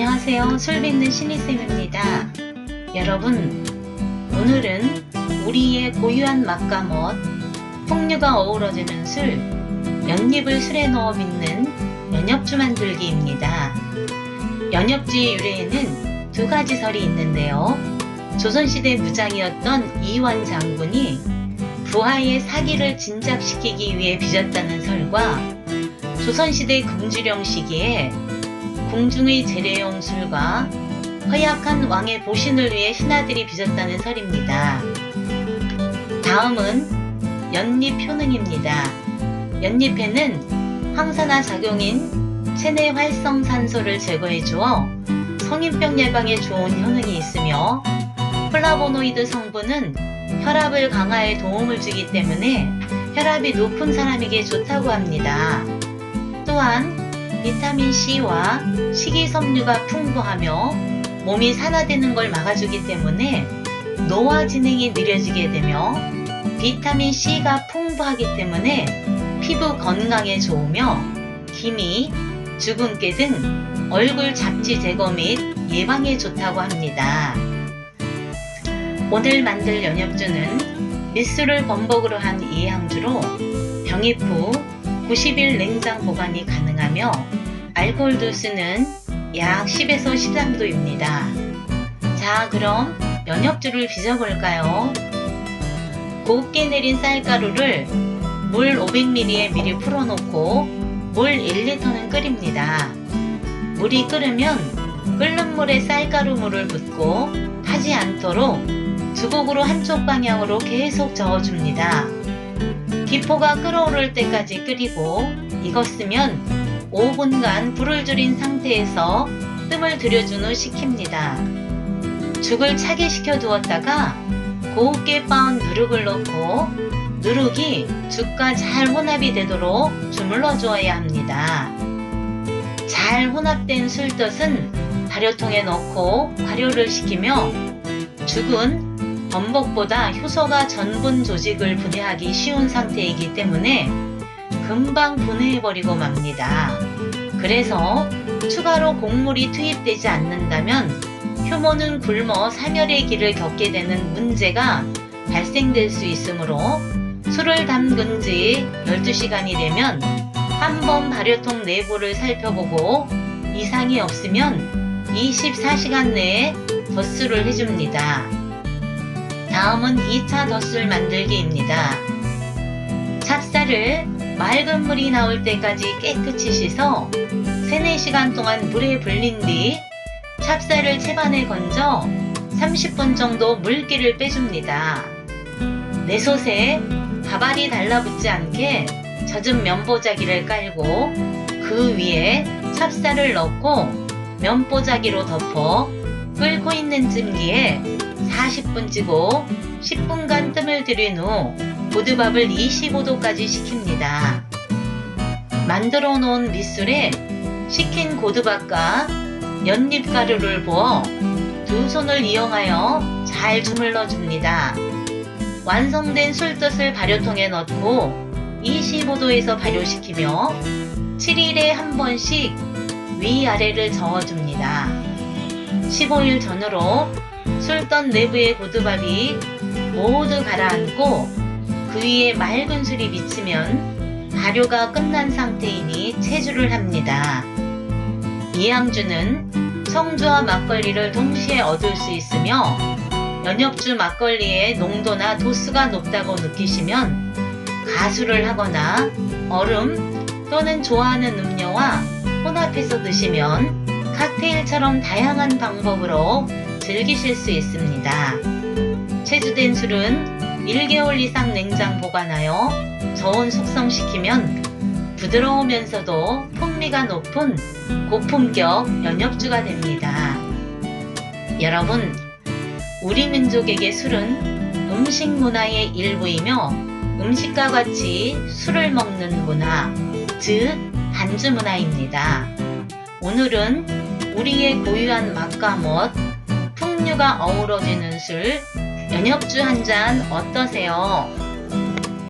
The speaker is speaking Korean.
안녕하세요. 술 빚는 신이쌤입니다. 여러분, 오늘은 우리의 고유한 맛과 멋, 풍류가 어우러지는 술, 연잎을 술에 넣어 빚는 연엽주 만들기입니다. 연엽주의 유래에는 두 가지 설이 있는데요. 조선시대 무장이었던 이완 장군이 부하의 사기를 진작시키기 위해 빚었다는 설과 조선시대 금주령 시기에 궁중의 재래용 술과 허약한 왕의 보신을 위해 신하들이 빚었다는 설입니다. 다음은 연잎 효능입니다. 연잎에는 항산화 작용인 체내 활성산소를 제거해 주어 성인병 예방에 좋은 효능이 있으며 플라보노이드 성분은 혈압을 강화에 도움을 주기 때문에 혈압이 높은 사람에게 좋다고 합니다. 또한 비타민 C와 식이섬유가 풍부하며 몸이 산화되는 걸 막아주기 때문에 노화 진행이 느려지게 되며 비타민 C가 풍부하기 때문에 피부 건강에 좋으며 기미, 주근깨 등 얼굴 잡지 제거 및 예방에 좋다고 합니다. 오늘 만들 연엽주는 밑술을 범벅으로 한 이항주로 병입 후 90일 냉장 보관이 가능하며 알코올 도수는 약 10에서 13도입니다. 자, 그럼 연엽주를 빚어볼까요? 곱게 내린 쌀가루를 물 500ml에 미리 풀어놓고 물 1리터는 끓입니다. 물이 끓으면 끓는 물에 쌀가루 물을 붓고 타지 않도록 주걱으로 한쪽 방향으로 계속 저어줍니다. 기포가 끓어오를 때까지 끓이고 익었으면 5분간 불을 줄인 상태에서 뜸을 들여준 후 식힙니다. 죽을 차게 식혀 두었다가 곱게 빻은 누룩을 넣고 누룩이 죽과 잘 혼합이 되도록 주물러 주어야 합니다. 잘 혼합된 술덫은 발효통에 넣고 발효를 시키며 죽은 범벅보다 효소가 전분 조직을 분해하기 쉬운 상태이기 때문에 금방 분해해버리고 맙니다. 그래서 추가로 곡물이 투입되지 않는다면 효모는 굶어 사멸의 길을 겪게 되는 문제가 발생될 수 있으므로 술을 담근 지 12시간이 되면 한 번 발효통 내부를 살펴보고 이상이 없으면 24시간 내에 덧술을 해줍니다. 다음은 2차 덧술 만들기입니다. 찹쌀을 맑은 물이 나올 때까지 깨끗이 씻어 3, 4시간 동안 물에 불린 뒤 찹쌀을 채반에 건져 30분 정도 물기를 빼줍니다. 내솥에 밥알이 달라붙지 않게 젖은 면보자기를 깔고 그 위에 찹쌀을 넣고 면보자기로 덮어 끓고 있는 찜기에 40분 찌고 10분간 뜸을 들인 후 고두밥을 25도까지 식힙니다. 만들어 놓은 밑술에 식힌 고두밥과 연잎가루를 부어 두 손을 이용하여 잘 주물러 줍니다. 완성된 술뜻을 발효통에 넣고 25도에서 발효시키며 7일에 한 번씩 위아래를 저어줍니다. 15일 전후로 술떡 내부의 고두밥이 모두 가라앉고 그 위에 맑은 술이 비치면 발효가 끝난 상태이니 체주를 합니다. 이항주는 청주와 막걸리를 동시에 얻을 수 있으며 연엽주 막걸리의 농도나 도수가 높다고 느끼시면 가수를 하거나 얼음 또는 좋아하는 음료와 혼합해서 드시면 칵테일처럼 다양한 방법으로 즐기실 수 있습니다. 체주된 술은 1개월 이상 냉장 보관하여 저온 숙성시키면 부드러우면서도 풍미가 높은 고품격 연엽주가 됩니다. 여러분, 우리 민족에게 술은 음식 문화의 일부이며 음식과 같이 술을 먹는 문화, 즉 반주 문화입니다. 오늘은 우리의 고유한 맛과 멋, 풍류가 어우러지는 술, 연엽주 한 잔 어떠세요?